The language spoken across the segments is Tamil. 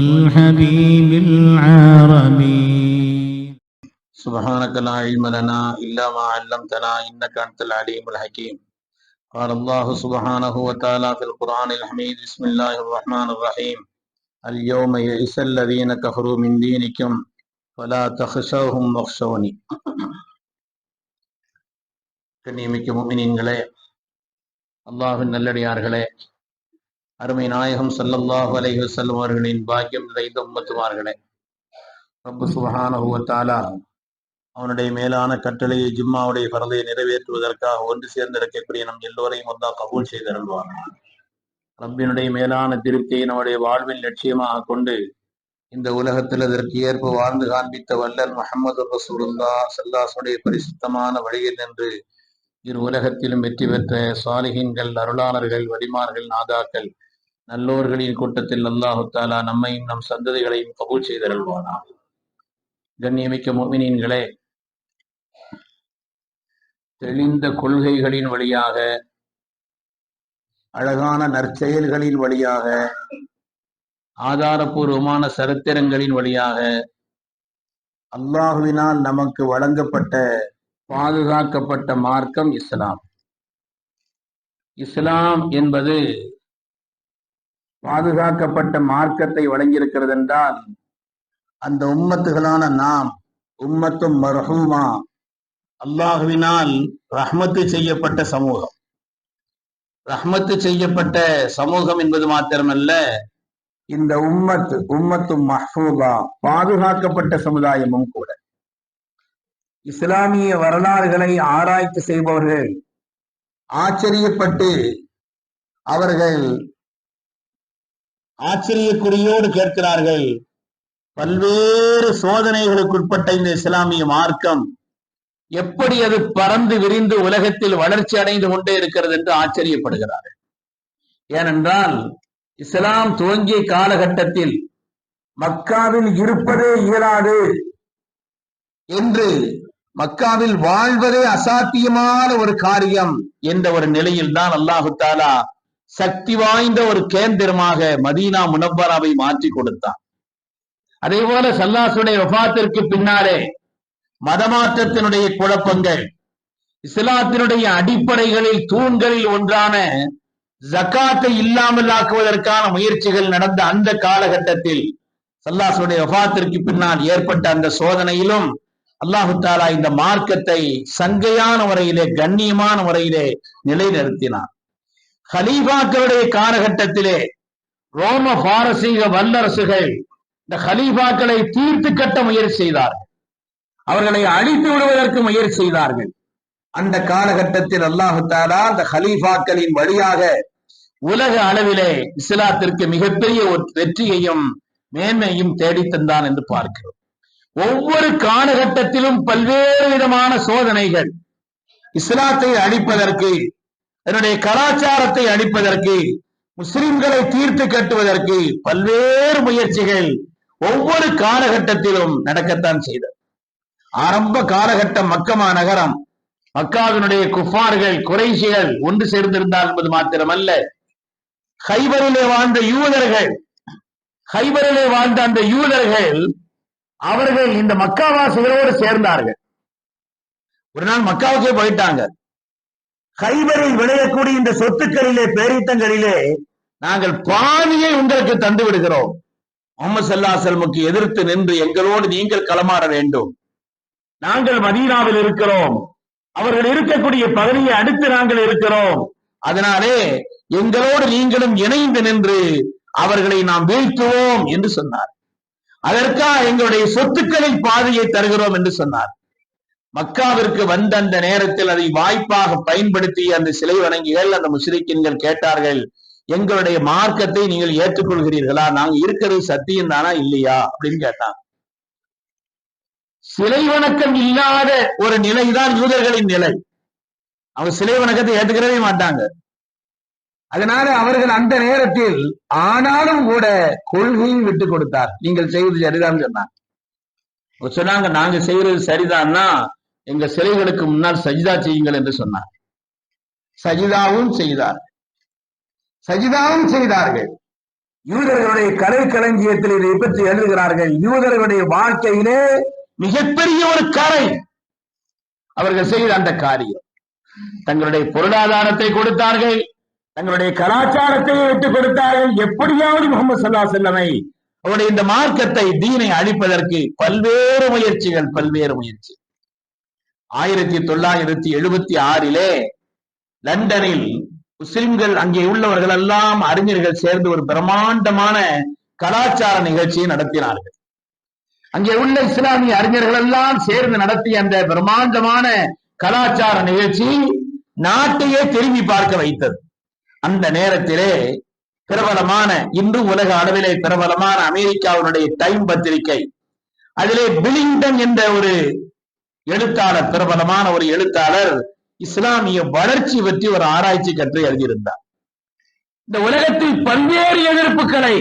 والحبيب العربي سبحانك لا علم لنا إلا ما علمتنا إنك أنت العليم الحكيم قال الله سبحانه وتعالى في القرآن الحميد بسم الله الرحمن الرحيم اليوم يئس الذين كفروا من دينكم فلا تخشوهم واخشوني கண்ணியமிக்க முமினீன்களே அல்லாஹின் நல்லடியார்களே அருமை நாயகம் சல்லல்லாஹு அலைஹி வஸல்லம் அவர்களின் பாக்கியம் நிறைந்த உம்மத்துமார்களே. ரப்பு சுபஹானஹு வ தஆலா அவனுடைய மேலான கட்டளையை ஜும்மாவுடைய பரதையை நிறைவேற்றுவதற்காக ஒன்று சேர்ந்திருக்கக்கூடிய நம் எல்லோரையும் அல்லாஹ் கபூல் செய்தருள்வார் ரப்பினுடைய மேலான திருப்தியை நம்முடைய வாழ்வின் லட்சியமாக கொண்டு இந்த உலகத்தில் அதற்கு ஏற்ப வாழ்ந்து காண்பித்த வல்லர் முகமது ரசூலுல்லா சல்லாசுடைய பரிசுத்தமான வழியில் நின்று இரு உலகத்திலும் வெற்றி பெற்ற சாலிகின்கள் அருளாளர்கள் வடிமார்கள் நாதாக்கள் நல்லோர்களின் கூட்டத்தில் அல்லாஹுத்தாலா நம்மையும் நம் சந்ததிகளையும் கபூல் செய்தருள்வானா? கண்ணியமிக்க மோமினீன்களே தெளிந்த கொள்கைகளின் வழியாக அழகான நற்செயல்களின் வழியாக ஆதாரபூர்வமான சரித்திரங்களின் வழியாக அல்லாஹுவினால் நமக்கு வழங்கப்பட்ட பாதுகாக்கப்பட்ட மார்க்கம் இஸ்லாம். இஸ்லாம் என்பது பாதுகாக்கப்பட்ட மார்க்கத்தை வழங்கியிருக்கிறது என்றால் அந்த உம்மத்துகளான நாம் உம்மத்தும் மர்ஹூமா அல்லாஹுவினால் ரஹ்மத்து செய்யப்பட்ட சமூகம். ரஹ்மத்து செய்யப்பட்ட சமூகம் என்பது மாத்திரமல்ல இந்த உம்மத்து உம்மத்தும் மஹ்பூபா பாதுகாக்கப்பட்ட சமுதாயமும் கூட. இஸ்லாமிய வரலாறுகளை ஆராய்ச்சி செய்பவர்கள் ஆச்சரியப்பட்டு அவர்கள் ஆச்சரியக்குறியோடு கேட்கிறார்கள். பல்வேறு சோதனைகளுக்குட்பட்ட இந்த இஸ்லாமிய மார்க்கம் எப்படி அது பறந்து விரிந்து உலகத்தில் வளர்ச்சி அடைந்து கொண்டே இருக்கிறது என்று ஆச்சரியப்படுகிறார்கள். ஏனென்றால் இஸ்லாம் துவங்கிய காலகட்டத்தில் மக்காவில் இருப்பதே இயலாது என்று மக்காவில் வாழ்வதே அசாத்தியமான ஒரு காரியம் என்ற ஒரு நிலையில் தான் அல்லாஹு தாலா சக்தி வாய்ந்த ஒரு கேந்திரமாக மதீனா முனப்பராவை மாற்றி கொடுத்தான். அதே போல சல்லாசுடைய வபாத்திற்கு பின்னாலே மதமாற்றத்தினுடைய குழப்பங்கள் இஸ்லாத்தினுடைய அடிப்படைகளில் தூண்களில் ஒன்றான ஜக்காத்தை இல்லாமல் ஆக்குவதற்கான முயற்சிகள் நடந்த அந்த காலகட்டத்தில் சல்லாசுடைய வபாத்திற்கு பின்னால் ஏற்பட்ட அந்த சோதனையிலும் அல்லாஹு தாலா இந்த மார்க்கத்தை சங்கையான முறையிலே கண்ணியமான முறையிலே நிலைநிறுத்தினார் ஹலீஃபாக்களுடைய காலகட்டத்திலே ரோம பாரசீக வல்லரசுகள் இந்த ஹலீஃபாக்களை தீர்த்து கட்ட முயற்சி செய்தார்கள். அவர்களை அழித்து விடுவதற்கு முயற்சி செய்தார்கள். அந்த காலகட்டத்தில் அல்லாஹு தாலா அந்த ஹலீஃபாக்களின் வழியாக உலக அளவிலே இஸ்லாத்திற்கு மிகப்பெரிய ஒரு வெற்றியையும் மேன்மையும் தேடித் தந்தான் என்று பார்க்கிறோம். ஒவ்வொரு காலகட்டத்திலும் பல்வேறு விதமான சோதனைகள் இஸ்லாத்தை அழிப்பதற்கு அதனுடைய கலாச்சாரத்தை அழிப்பதற்கு முஸ்லிம்களை தீர்த்து கட்டுவதற்கு பல்வேறு முயற்சிகள் ஒவ்வொரு காலகட்டத்திலும் நடக்கத்தான் செய்தது. ஆரம்ப காலகட்டம் மக்கமா நகரம். மக்காவினுடைய குஃபார்கள் குறைசிகள் ஒன்று சேர்ந்திருந்தால் என்பது மாத்திரமல்ல. ஹைபரிலே வாழ்ந்த யூதர்கள் ஹைபரிலே வாழ்ந்த அந்த யூதர்கள் அவர்கள் இந்த மக்காவாசிகளோடு சேர்ந்தார்கள். ஒரு நாள் மக்காவுக்கே போயிட்டாங்க. ஹைபரில் விளையக்கூடிய இந்த சொத்துக்களிலே பேரித்தங்களிலே நாங்கள் பாதியை உங்களுக்கு தந்து விடுகிறோம். முகமது சல்லா செல்முக்கு எதிர்த்து நின்று எங்களோடு நீங்கள் களமாற வேண்டும். நாங்கள் மதீனாவில் இருக்கிறோம். அவர்கள் இருக்கக்கூடிய பகுதியை அடுத்து நாங்கள் இருக்கிறோம். அதனாலே எங்களோடு நீங்களும் இணைந்து நின்று அவர்களை நாம் வீழ்த்துவோம் என்று சொன்னார். அதற்காக எங்களுடைய சொத்துக்களில் பாதையை தருகிறோம் என்று சொன்னார். மக்காவிற்கு வந்த அந்த நேரத்தில் அதை வாய்ப்பாக பயன்படுத்தி அந்த சிலை வணங்கிகள் அந்த முஸ்லிக்கின்கள் கேட்டார்கள் எங்களுடைய மார்க்கத்தை நீங்கள் ஏற்றுக்கொள்கிறீர்களா? நாங்க இருக்கிறது சத்தியம் தானா இல்லையா? அப்படின்னு கேட்டான். சிலை வணக்கம் இல்லாத ஒரு நிலைதான் யூதர்களின் நிலை. அவங்க சிலை வணக்கத்தை ஏற்றுக்கிறவே மாட்டாங்க. அதனால அவர்கள் அந்த நேரத்தில் ஆனாலும் கூட கொள்கையும் விட்டு கொடுத்தார். நீங்கள் செய்வது சரிதான் சொன்னாங்க. சொன்னாங்க நாங்க செய்யறது சரிதான்னா எங்க சிலைகளுக்கு முன்னால் சஜிதா செய்யுங்கள் என்று சொன்னார். சஜிதாவும் செய்தார். சஜிதாவும் செய்தார்கள். யூதர்களுடைய கலை களஞ்சியத்தில் இதை பற்றி எழுதுகிறார்கள். யூதர்களுடைய வாழ்க்கையிலே மிகப்பெரிய ஒரு கரை. அவர்கள் செய்த அந்த காரியம். தங்களுடைய பொருளாதாரத்தை கொடுத்தார்கள். தங்களுடைய கலாச்சாரத்தை விட்டுக் கொடுத்தார்கள். எப்படியாவது முகமது சல்லா செல்லமை அவருடைய இந்த மார்க்கத்தை தீனை அழிப்பதற்கு பல்வேறு முயற்சிகள் பல்வேறு முயற்சி ஆயிரத்தி தொள்ளாயிரத்தி எழுபத்தி ஆறிலே லண்டனில் முஸ்லிம்கள் அங்கே உள்ளவர்கள் எல்லாம் அறிஞர்கள் சேர்ந்து ஒரு பிரம்மாண்டமான கலாச்சார நிகழ்ச்சியை நடத்தினார்கள். அங்கே உள்ள இஸ்லாமிய அறிஞர்கள் எல்லாம் சேர்ந்து நடத்திய அந்த பிரம்மாண்டமான கலாச்சார நிகழ்ச்சி நாட்டையே திரும்பி பார்க்க வைத்தது. அந்த நேரத்திலே பிரபலமான இன்றும் உலக அளவிலே பிரபலமான அமெரிக்காவினுடைய டைம் பத்திரிகை அதிலே பிலிங்டன் என்ற ஒரு எழுத்தாளர் பிரபலமான ஒரு எழுத்தாளர் இஸ்லாமிய வளர்ச்சி பற்றி ஒரு ஆராய்ச்சி கற்று எழுதியிருந்தார். இந்த உலகத்தில் பல்வேறு எதிர்ப்புகளை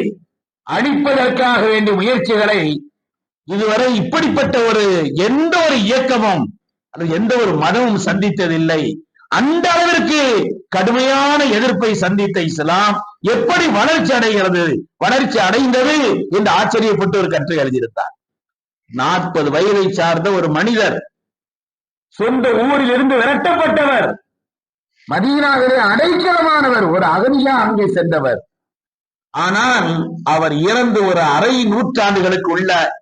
அழிப்பதற்காக வேண்டிய முயற்சிகளை இதுவரை இப்படிப்பட்ட ஒரு எந்த ஒரு இயக்கமும் அல்லது எந்த ஒரு மதமும் சந்தித்ததில்லை. அந்த அளவிற்கு கடுமையான எதிர்ப்பை சந்தித்த இஸ்லாம் எப்படி வளர்ச்சி அடைகிறது வளர்ச்சி அடைந்தது என்று ஆச்சரியப்பட்டு ஒரு கற்று எழுதியிருந்தார். நாற்பது வயதை சார்ந்த ஒரு மனிதர் சொந்த ஊரில் இருந்து விரட்டப்பட்டவர். மதீனாவிலே அடைக்கலமானவர். ஒரு அகதியா அங்கே சென்றவர். ஆனால் அவர் இறந்து ஒரு அரை நூற்றாண்டுகளுக்கு உள்ள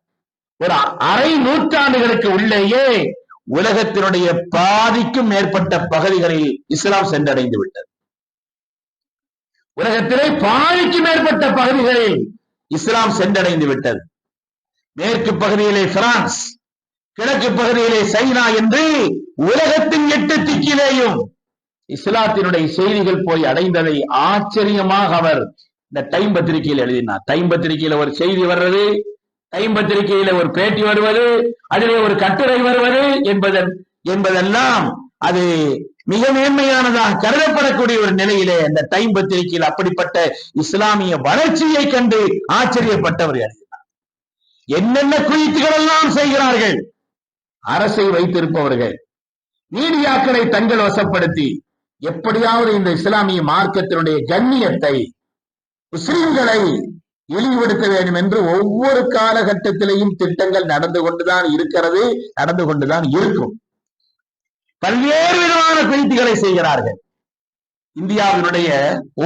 ஒரு அரை நூற்றாண்டுகளுக்கு உள்ளேயே உலகத்தினுடைய பாதிக்கும் மேற்பட்ட பகுதிகளில் இஸ்லாம் சென்றடைந்து விட்டது. உலகத்திலே பாதிக்கும் மேற்பட்ட பகுதிகளில் இஸ்லாம் சென்றடைந்து விட்டது. மேற்கு பகுதியிலே பிரான்ஸ் கிழக்கு பகுதியிலே சைனா என்று உலகத்தின் எட்டு திக்கிலேயும் இஸ்லாத்தினுடைய செய்திகள் போய் அடைந்ததை ஆச்சரியமாக அவர் இந்த டைம் பத்திரிகையில் எழுதினார். டைம் பத்திரிகையில ஒரு செய்தி வர்றது டைம் பத்திரிகையில ஒரு பேட்டி வருவது அதிலே ஒரு கட்டுரை வருவது என்பதன் என்பதெல்லாம் அது மிக மேன்மையானதாக கருதப்படக்கூடிய ஒரு நிலையிலே அந்த டைம் பத்திரிகையில் அப்படிப்பட்ட இஸ்லாமிய வளர்ச்சியை கண்டு ஆச்சரியப்பட்டவர் எழுதினார் என்னென்ன குயித்துகள் எல்லாம் செய்கிறார்கள்? அரசை வைத்திருப்பவர்கள். மீடியாக்களை தங்கள் வசப்படுத்தி எப்படியாவது இந்த இஸ்லாமிய மார்க்கத்தினுடைய கண்ணியத்தை முஸ்லிம்களை இழிவுபடுத்த வேண்டும் என்று ஒவ்வொரு காலகட்டத்திலையும் திட்டங்கள் நடந்து கொண்டுதான் இருக்கிறது நடந்து கொண்டுதான் இருக்கும். பல்வேறு விதமான குறித்துகளை செய்கிறார்கள். இந்தியாவினுடைய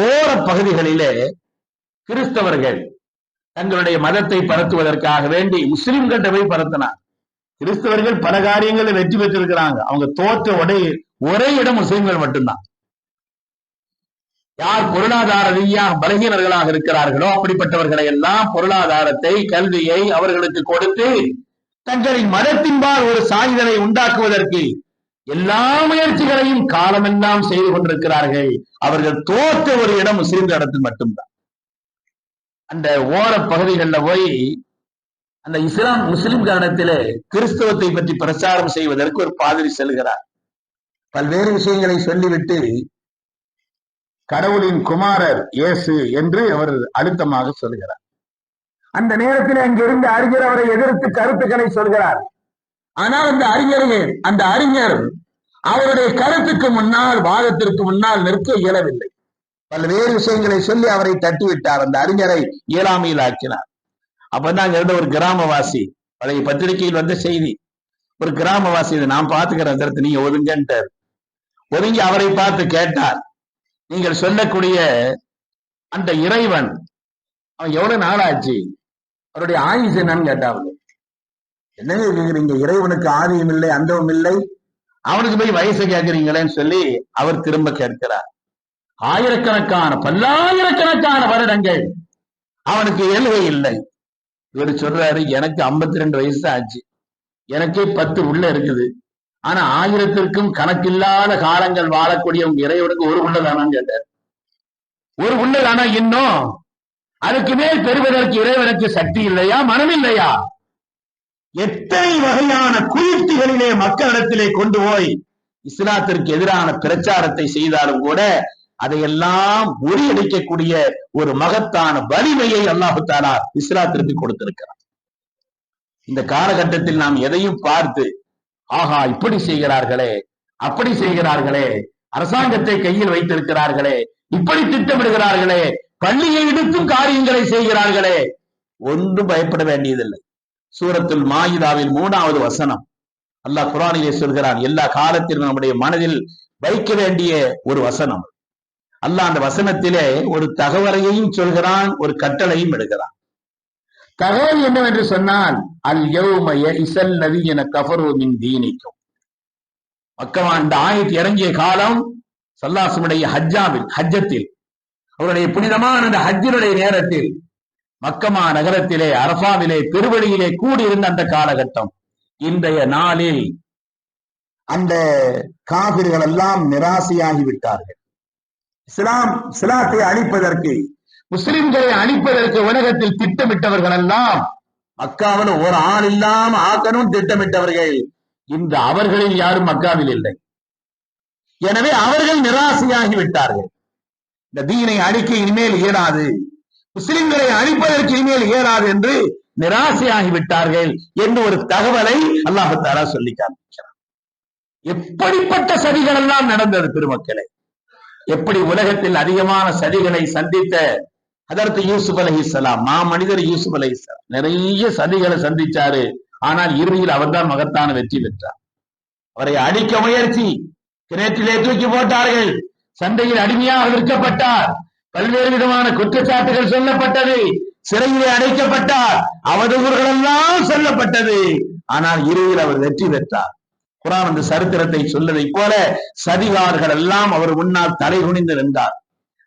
ஓர பகுதிகளிலே கிறிஸ்தவர்கள் தங்களுடைய மதத்தை பரத்துவதற்காக வேண்டி முஸ்லிம்கிட்ட போய் பரத்தினார் கிறிஸ்தவர்கள் பல காரியங்களில் வெற்றி பெற்றிருக்கிறாங்க. அவங்க தோற்ற ஒரே ஒரே இடம் முஸ்லிம்கள் மட்டும்தான். யார் பொருளாதார ரீதியாக பலகீனர்களாக இருக்கிறார்களோ அப்படிப்பட்டவர்களை எல்லாம் பொருளாதாரத்தை கல்வியை அவர்களுக்கு கொடுத்து தங்களின் மதத்தின்பால் ஒரு சாயுதலை உண்டாக்குவதற்கு எல்லா முயற்சிகளையும் காலமெல்லாம் செய்து கொண்டிருக்கிறார்கள். அவர்கள் தோற்ற ஒரு இடம் முஸ்லிம் இடத்தில் மட்டும்தான். அந்த ஓர பகுதிகளில் போய் அந்த இஸ்லாம் முஸ்லிம் காரணத்திலே கிறிஸ்தவத்தை பற்றி பிரச்சாரம் செய்வதற்கு ஒரு பாதிரி செல்கிறார். பல்வேறு விஷயங்களை சொல்லிவிட்டு கடவுளின் குமாரர் இயேசு என்று அவர் அழுத்தமாக சொல்கிறார். அந்த நேரத்தில் அங்கிருந்து அறிஞர் அவரை எதிர்த்து கருத்துக்களை சொல்கிறார். ஆனால் அந்த அறிஞர்கள் அந்த அறிஞர் அவருடைய கருத்துக்கு முன்னால் வாதத்திற்கு முன்னால் நிற்க இயலவில்லை. பல்வேறு விஷயங்களை சொல்லி அவரை தட்டிவிட்டார். அந்த அறிஞரை இயலாமையில் ஆக்கினார். அப்பதான் அங்க இருந்த ஒரு கிராமவாசி பழைய பத்திரிகையில் வந்த செய்தி. ஒரு கிராமவாசி இதை நான் பாத்துக்கிறேன் அந்த நீங்க ஒதுங்கன்ட்டார். ஒதுங்கி அவரை பார்த்து கேட்டார் நீங்கள் சொல்லக்கூடிய அந்த இறைவன் அவன் எவ்வளவு நாளாச்சு? அவருடைய ஆயுஷ் என்னன்னு கேட்டாங்க என்னங்க கேக்குறீங்க? இறைவனுக்கு ஆதியும் இல்லை அந்தவும் இல்லை? அவனுக்கு போய் வயசு கேட்கிறீங்களேன்னு சொல்லி அவர் திரும்ப கேட்கிறார். ஆயிரக்கணக்கான பல்லாயிரக்கணக்கான வருடங்கள் அவனுக்கு எழுகை இல்லை. இவர் சொல்றாரு எனக்கு 52 ரெண்டு வயசு தான் ஆச்சு. எனக்கே பத்து உள்ள இருக்குது. ஆனா ஆயிரத்திற்கும் கணக்கில்லாத காலங்கள் வாழக்கூடிய உங்க இறைவனுக்கு ஒரு உள்ள தானான்னு கேட்டார். ஒரு உள்ளதானா இன்னும்? அதுக்கு மேல் பெறுவதற்கு இறைவனுக்கு சக்தி இல்லையா மனம் இல்லையா? எத்தனை வகையான குயுக்திகளிலே மக்களிடத்திலே கொண்டு போய் இஸ்லாத்திற்கு எதிரான பிரச்சாரத்தை செய்தாலும் கூட அதையெல்லாம் முறியடிக்கக்கூடிய ஒரு மகத்தான வலிமையை அல்லாஹு தாலா இஸ்லாத்திற்கு கொடுத்திருக்கிறார் இந்த காலகட்டத்தில் நாம் எதையும் பார்த்து ஆஹா இப்படி செய்கிறார்களே அப்படி செய்கிறார்களே அரசாங்கத்தை கையில் வைத்திருக்கிறார்களே இப்படி திட்டமிடுகிறார்களே பள்ளியை இடுக்கும் காரியங்களை செய்கிறார்களே ஒன்றும் பயப்பட வேண்டியதில்லை. சூரத்துல் மாயிதாவில் மூணாவது வசனம். அல்லாஹ் குரானிலே சொல்கிறான் எல்லா காலத்திலும் நம்முடைய மனதில் வைக்க வேண்டிய ஒரு வசனம். அல்லாஹ் அந்த வசனத்திலே ஒரு தகவலையும் சொல்கிறான் ஒரு கட்டளையும் எடுக்கிறான் தகவல் என்னவென்று சொன்னால் அல் யௌமய இசல் நதி என கஃபரு தீனிக்கும். மக்கமா இந்த ஆயத்து இறங்கிய காலம் சல்லாசுடைய ஹஜ்ஜாவில் ஹஜ்ஜத்தில் அவருடைய புனிதமான அந்த ஹஜ்ஜினுடைய நேரத்தில் மக்கமா நகரத்திலே அரபாவிலே பெருவழியிலே கூடியிருந்த அந்த காலகட்டம் இன்றைய நாளில் அந்த காவிர்கள் எல்லாம் நிராசையாகி விட்டார்கள். இஸ்லாம் இஸ்லாத்தை அழிப்பதற்கு முஸ்லிம்களை அழிப்பதற்கு உலகத்தில் திட்டமிட்டவர்கள் எல்லாம் மக்காவில் ஒரு ஆள் இல்லாம ஆக்கணும் திட்டமிட்டவர்கள். இன்று அவர்களில் யாரும் மக்காவில் இல்லை. எனவே அவர்கள் நிராசையாகி விட்டார்கள். இந்த தீனை அழிக்க இனிமேல் இயலாது. முஸ்லிம்களை அழிப்பதற்கு இனிமேல் இயலாது என்று நிராசையாகி விட்டார்கள் என்று ஒரு தகவலை அல்லாஹு தாரா சொல்லி காண்பிக்கிறார் எப்படிப்பட்ட சதிகள் எல்லாம் நடந்தது பெருமக்களை? எப்படி உலகத்தில் அதிகமான சதிகளை சந்தித்த அதற்கு யூசுப் அலைஹிஸ்ஸலாம் மா மனிதர் யூசுப் அலைஹிஸ்ஸலாம் நிறைய சதிகளை சந்திச்சாரு. ஆனால் இறுதியில் அவர்தான் மகத்தான வெற்றி பெற்றார். அவரை அடிக்க முயற்சி கிணற்றிலே தூக்கி போட்டார்கள். சந்தையில் அடிமையாக விற்கப்பட்டார். பல்வேறு விதமான குற்றச்சாட்டுகள் சொல்லப்பட்டது. சிறையிலே அடைக்கப்பட்டார். அவதூறுகள் எல்லாம் சொல்லப்பட்டது. ஆனால் இறுதியில் அவர் வெற்றி பெற்றார். குரான் அந்த சரித்திரத்தை சொல்லதை போல சதிகார்கள் எல்லாம் அவர் முன்னால் தலை குனிந்து நின்றார்.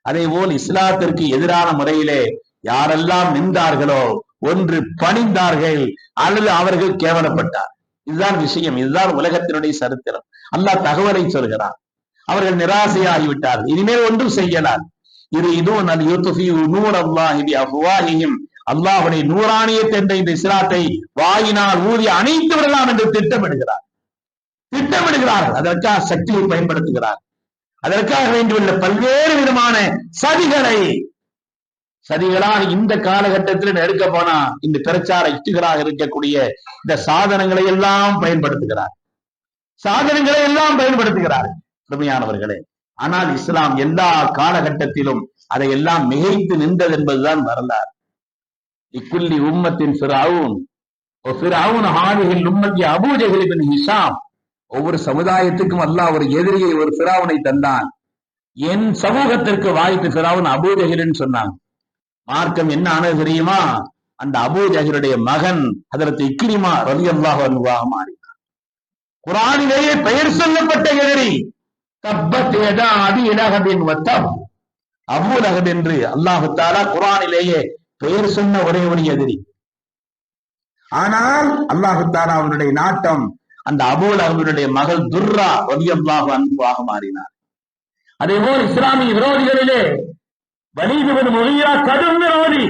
அதே போல் இஸ்லாத்திற்கு எதிரான முறையிலே யாரெல்லாம் நின்றார்களோ ஒன்று பணிந்தார்கள் அல்லது அவர்கள் கேவலப்பட்டார். இதுதான் விஷயம் இதுதான் உலகத்தினுடைய சரித்திரம். அல்லாஹ் தகவலை சொல்கிறார் அவர்கள் நிராசையாகிவிட்டார்கள் இனிமேல் ஒன்றும் செய்யலாம். இது இதுவும் அது யூத்துஃபி நூர் அல்லாஹி அஃப்வாஹிஹிம் அல்லாஹ்வுடைய என்ற இந்த இஸ்லாத்தை வாயினால் ஊதி அணைத்து விடலாம் என்று திட்டமிடுகிறார். திட்டமிடுகிறார்கள். அதற்காக சக்தியை பயன்படுத்துகிறார் அதற்காக வேண்டியுள்ள பல்வேறு விதமான சதிகளை சதிகளாக இந்த காலகட்டத்தில் எடுக்க போனா இந்த பிரச்சார யுக்திகளாக இருக்கக்கூடிய இந்த சாதனங்களை எல்லாம் பயன்படுத்துகிறார். சாதனங்களை எல்லாம் பயன்படுத்துகிறார் கடுமையானவர்களே ஆனால் இஸ்லாம் எல்லா காலகட்டத்திலும் அதை எல்லாம் மிகைத்து நின்றது என்பதுதான் வரலாறு. இக்குல்லி உம்மத்தின் சிறு அவுன் ஓ சிறு அவுன் ஹாதிஹில் உம்மத்தி அபூஜஹில் பின் ஹிஷாம். ஒவ்வொரு சமுதாயத்துக்கும் அல்லாஹ் ஒரு எதிரியை ஒரு பிராவனை தந்தான். என் சமூகத்திற்கு வாய்ப்பு பிராவன் அபூஜகிரன் சொன்னாங்க. மார்க்கம் என்ன ஆனது தெரியுமா? அந்த அபூஜகிருடைய மகன் அதற்கு இக்கிரிமா ரவி அல்லாஹ் அனுவாக மாறினான். குரானிலேயே பெயர் சொல்லப்பட்ட எதிரி தப்பத் எதா அதி இலகபின் வத்தம் அபூலகப் என்று அல்லாஹு தாலா குரானிலேயே பெயர் சொன்ன ஒரே ஒரு எதிரி. ஆனால் அல்லாஹு தாலா அவனுடைய நாட்டம் அந்த அபுல் அவருடைய மகள் துர்ரா ரலியல்லாஹு அன்புவாக மாறினார். அதே போல் இஸ்லாமிய விரோதிகளிலே வலிதுவன் மொழியா கடும் விரோதி.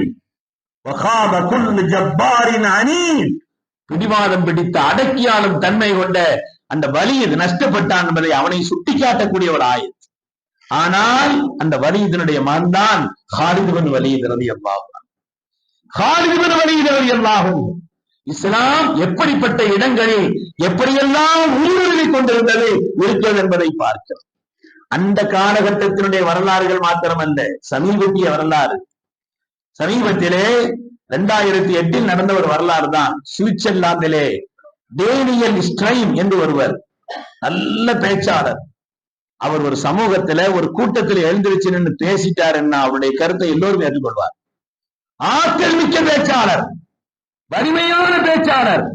பிடிவாதம் பிடித்த அடக்கியாலும் தன்மை கொண்ட அந்த வலியது நஷ்டப்பட்டான் என்பதை அவனை சுட்டிக்காட்டக்கூடிய ஒரு ஆயத் ஆனால் அந்த வலியதனுடைய மகன்தான் ஹாலிதுபன் வலியது ரவி அல்லாஹு ஹாலிதுபன் வலியது ரவி அல்லாஹும் இஸ்லாம் எப்படிப்பட்ட இடங்களில் எப்படியெல்லாம் ஊடுருவி கொண்டிருந்தது இருக்கிறது என்பதை பார்க்கிறோம். அந்த காலகட்டத்தினுடைய வரலாறுகள் மாத்திரமல்ல சமீபத்திய வரலாறு. சமீபத்திலே இரண்டாயிரத்தி எட்டில் நடந்த ஒரு வரலாறு தான் சுவிட்சர்லாந்திலே டேனியல் ஸ்ட்ரைம் என்று ஒருவர் நல்ல பேச்சாளர். அவர் ஒரு சமூகத்துல ஒரு கூட்டத்தில் எழுந்திருச்சு நின்று பேசிட்டாருன்னா அவருடைய கருத்தை எல்லோரும் ஏற்றுக்கொள்வார் ஆற்றல் மிக்க பேச்சாளர். வலிமையான பேச்சாளர்.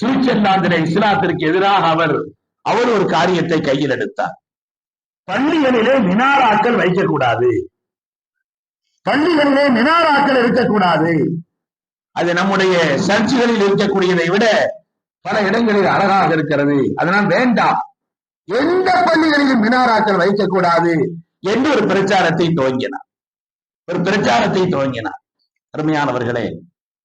சுவிட்சர்லாந்திலே இஸ்லாத்திற்கு எதிராக அவர் அவர் ஒரு காரியத்தை கையில் எடுத்தார். பள்ளிகளிலே மினாராக்கள் வைக்கக்கூடாது. பள்ளிகளிலே மினாராக்கள் இருக்கக்கூடாது. அது நம்முடைய சர்ச்சுகளில் இருக்கக்கூடியதை விட பல இடங்களில் அழகாக இருக்கிறது. அதனால் வேண்டாம். எந்த பள்ளிகளிலும் மினாராக்கள் வைக்கக்கூடாது என்று ஒரு பிரச்சாரத்தை துவங்கினார். ஒரு பிரச்சாரத்தை துவங்கினார். அருமையானவர்களே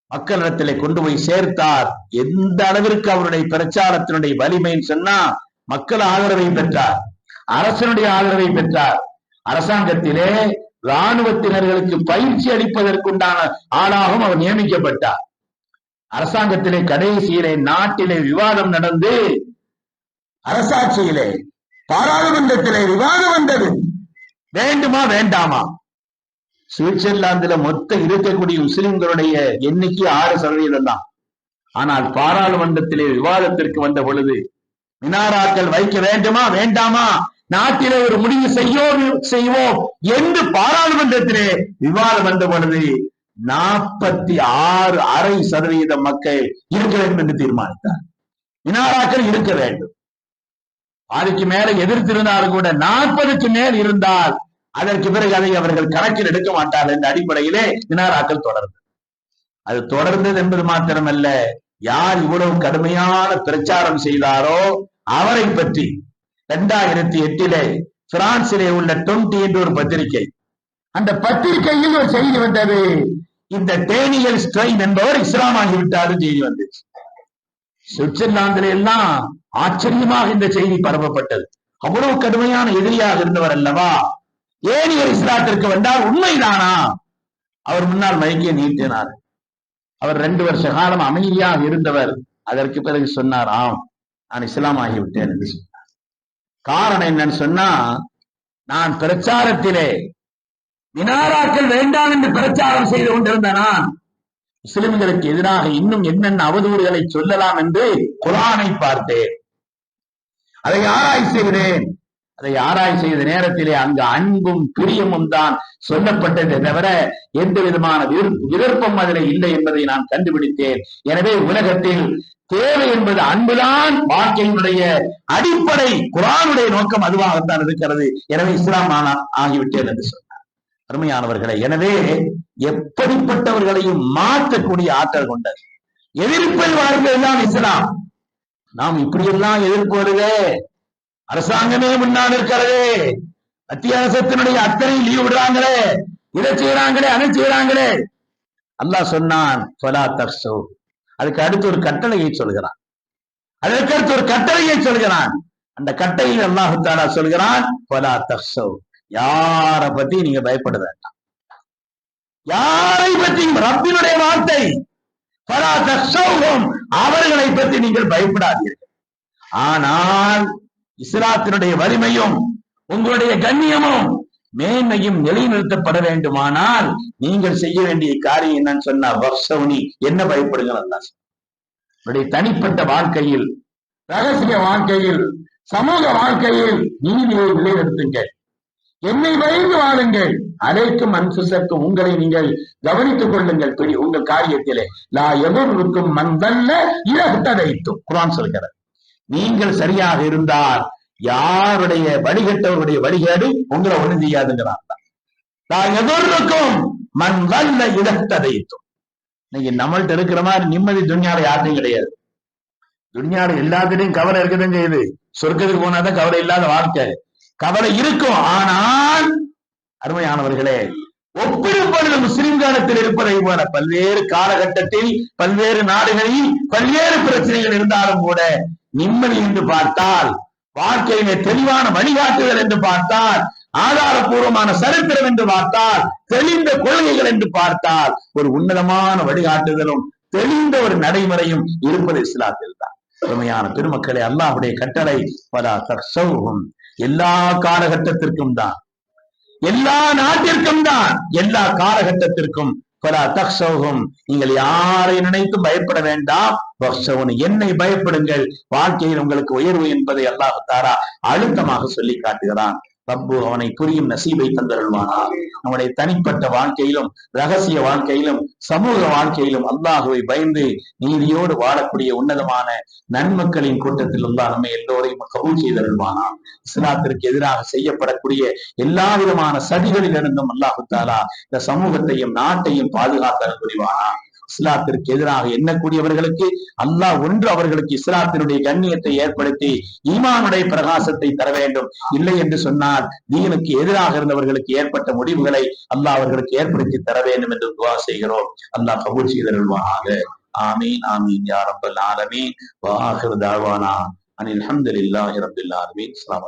மக்களிடத்திலே கொண்டு போய் சேர்த்தார். எந்த அளவிற்கு அவருடைய பிரச்சாரத்தினுடைய வலிமைன்னு சொன்னா மக்கள் ஆதரவை பெற்றார். அரசனுடைய ஆதரவை பெற்றார். அரசாங்கத்திலே இராணுவத்தினர்களுக்கு பயிற்சி அளிப்பதற்குண்டான ஆளாகவும் அவர் நியமிக்கப்பட்டார். அரசாங்கத்திலே கடைசியிலே நாட்டிலே விவாதம் நடந்து அரசாட்சியிலே பாராளுமன்றத்திலே விவாதம் வந்தது. வேண்டுமா வேண்டாமா? சுவிட்சர்லாந்துல மொத்தம் இருக்கக்கூடிய முஸ்லிம்களுடைய எண்ணிக்கை ஆறு சதவீதம் தான். ஆனால் பாராளுமன்றத்திலே விவாதத்திற்கு வந்த பொழுது மினாராக்கள் வைக்க வேண்டுமா வேண்டாமா நாட்டிலே ஒரு முடிவு செய்யோம் செய்வோம் என்று பாராளுமன்றத்திலே விவாதம் வந்த பொழுது நாற்பத்தி ஆறு அரை சதவீத மக்கள் இருக்க வேண்டும் என்று தீர்மானித்தார். மினாராக்கள் இருக்க வேண்டும். அதுக்கு மேல எதிர்த்திருந்தாலும் கூட நாற்பதுக்கு மேல் இருந்தால் அதற்கு பிறகு அதை அவர்கள் கணக்கில் எடுக்க மாட்டார்கள் என்ற அடிப்படையிலே மினாராக்கள் தொடர்ந்தது. அது தொடர்ந்தது என்பது மாத்திரமல்ல யார் இவ்வளவு கடுமையான பிரச்சாரம் செய்தாரோ அவரை பற்றி இரண்டாயிரத்தி எட்டிலே பிரான்சிலே உள்ள டொண்டி என்று ஒரு பத்திரிகை. அந்த பத்திரிகையில் ஒரு செய்தி வந்தது. இந்த டேனியல் ஸ்ட்ரெயின் என்பவர் இஸ்லாமாகிவிட்டாரு செய்தி வந்துச்சு. சுவிட்சர்லாந்தில எல்லாம் ஆச்சரியமாக இந்த செய்தி பரப்பப்பட்டது. அவ்வளவு கடுமையான எதிரியாக இருந்தவர் அல்லவா? ஏனியர் இஸ்லாத்திற்கு வந்தால் உண்மைதானா? அவர் முன்னால் மயக்கிய நீட்டினார் அவர் ரெண்டு வருஷ காலம் அமைதியாக இருந்தவர். அதற்கு பிறகு சொன்னார் ஆம் நான் இஸ்லாம் ஆகிவிட்டேன் என்று சொன்னார். காரணம் என்னன்னு சொன்னா நான் பிரச்சாரத்திலே மினாராக்கள் வேண்டாம் என்று பிரச்சாரம் செய்து கொண்டிருந்த நான் முஸ்லிம்களுக்கு எதிராக இன்னும் என்னென்ன அவதூறுகளை சொல்லலாம் என்று குரானை பார்த்தேன். அதை ஆராய்ச்சி செய்கிறேன் அதை ஆராய் செய்த நேரத்திலே அங்கு அன்பும் பிரியமும் தான் சொல்லப்பட்டதை தவிர எந்த விதமான விருப்- விருப்பம் அதில் இல்லை என்பதை நான் கண்டுபிடித்தேன். எனவே உலகத்தில் தேவை என்பது அன்புதான் வாழ்க்கையினுடைய அடிப்படை குரானுடைய நோக்கம் அதுவாகத்தான் இருக்கிறது. எனவே இஸ்லாம் ஆகிவிட்டேன் என்று சொன்னார். அருமையானவர்களை எனவே எப்படிப்பட்டவர்களையும் மாற்றக்கூடிய ஆற்றல் கொண்டது. எதிர்ப்பில் வாழ்க்கை தான் இஸ்லாம். நாம் இப்படியெல்லாம் எதிர்ப்பு வருதே அரசாங்கமே முன்னால் இருக்கிறதே. அத்தியாவசியத்தினுடைய அத்தனை லீவ் விடுறாங்களே. இதை செய்யறாங்களே அதை செய்யறாங்களே அல்லாஹ் சொன்னான் அதுக்கு அடுத்து ஒரு கட்டளையை சொல்கிறான். அதற்கு அடுத்து ஒரு கட்டளையை சொல்கிறான். அந்த கட்டையில் அல்லாஹு தாலா சொல்கிறான் ஃபலா தக்ஸு யார பத்தி நீங்க பயப்பட வேண்டாம். யாரை பற்றி ரப்பினுடைய வார்த்தை. ஃபலா தக்ஸௌஹும் அவர்களை பத்தி நீங்கள் பயப்படாதீர்கள். ஆனால் இஸ்லாத்தினுடைய வலிமையும் உங்களுடைய கண்ணியமும் மேன்மையும் நிலைநிறுத்தப்பட வேண்டுமானால் நீங்கள் செய்ய வேண்டிய காரியம் என்னன்னு சொன்னா வர்ஷவுனி என்ன பயப்படுங்கள் உங்களுடைய தனிப்பட்ட வாழ்க்கையில் ரகசிய வாழ்க்கையில் சமூக வாழ்க்கையில் நீதியை நிலைநிறுத்துங்கள். என்னை பயந்து வாழுங்கள். அழைக்கும் அன்புசக்கும் உங்களை நீங்கள் கவனித்துக் கொள்ளுங்கள். பிடி உங்கள் காரியத்திலே. லா எவருக்கும் மந்தல்ல இலகுத்ததைத்தும் குரான் சொல்கிறது. நீங்கள் சரியாக இருந்தால் யாருடைய வழிகட்டவருடைய வழிகேடு உங்களை ஒண்ணு செய்யாதுங்கிறான் நான் எதிர்க்கும் மண் வல்ல இடத்ததைத்தும் இன்னைக்கு நம்மள்ட்ட இருக்கிற மாதிரி நிம்மதி துணியால யாருமே கிடையாது. துணியால எல்லாத்துலயும் கவலை இருக்கதான் செய்யுது. சொர்க்கத்துக்கு போனாதான் கவலை இல்லாத வாழ்க்கை. கவலை இருக்கும். ஆனால் அருமையானவர்களே ஒப்பிடும் பொழுது முஸ்லிம் காலத்தில் இருப்பதை போல பல்வேறு காலகட்டத்தில் பல்வேறு நாடுகளில் பல்வேறு பிரச்சனைகள் இருந்தாலும் கூட நிம்மதி என்று பார்த்தால் வாழ்க்கையிலே தெளிவான வழிகாட்டுதல் என்று பார்த்தால் ஆதாரபூர்வமான சரித்திரம் என்று பார்த்தால் தெளிந்த கொள்கைகள் என்று பார்த்தால் ஒரு உன்னதமான வழிகாட்டுதலும் தெளிந்த ஒரு நடைமுறையும் இருப்பது இஸ்லாத்தில் தான் உண்மையான பெருமக்களே அல்லாஹுடைய கட்டளை பல தக்ஷவும் எல்லா காலகட்டத்திற்கும் தான். எல்லா நாட்டிற்கும் தான் எல்லா காலகட்டத்திற்கும் நீங்கள் யாரை நினைத்து பயப்பட வேண்டாம். என்னை பயப்படுங்கள். வாழ்க்கையில் உங்களுக்கு உயர்வு என்பதை அல்லாஹ் தாரா அழுத்தமாக சொல்லி காட்டுகிறான். ரப்பு அவனை புரியும் நசீபை தந்தருள்வானா? நம்முடைய தனிப்பட்ட வாழ்க்கையிலும் ரகசிய வாழ்க்கையிலும் சமூக வாழ்க்கையிலும் அல்லாஹுவை பயந்து நீதியோடு வாழக்கூடிய உன்னதமான நன்மக்களின் கூட்டத்தில் அல்லா நம்மை எல்லோரையும் கபூல் செய்தருள்வானா? இஸ்லாத்திற்கு எதிராக செய்யப்படக்கூடிய எல்லா விதமான சதிகளிலிருந்தும் அல்லாஹு தாலா இந்த சமூகத்தையும் நாட்டையும் பாதுகாத்தல் புரிவானா? இஸ்லாத்திற்கு எதிராக எண்ணக்கூடியவர்களுக்கு அல்லாஹ் ஒன்று அவர்களுக்கு இஸ்லாத்தினுடைய கண்ணியத்தை ஏற்படுத்தி ஈமானுடைய பிரகாசத்தை தர வேண்டும். இல்லை என்று சொன்னால் தீனுக்கு எதிராக இருந்தவர்களுக்கு ஏற்பட்ட முடிவுகளை அல்லாஹ் அவர்களுக்கு ஏற்படுத்தி தர வேண்டும் என்று துவா செய்கிறோம். அல்லாஹ் கபூல் செய்தருள்வானாக. ஆமீன் ஆமீன் யார் அப்பல் ஆலமீன். வாஹிர் தாழ்வானா அனில் அல்ஹம்துலில்லாஹி ரப்பில் ஆலமீன். அஸ்லாம்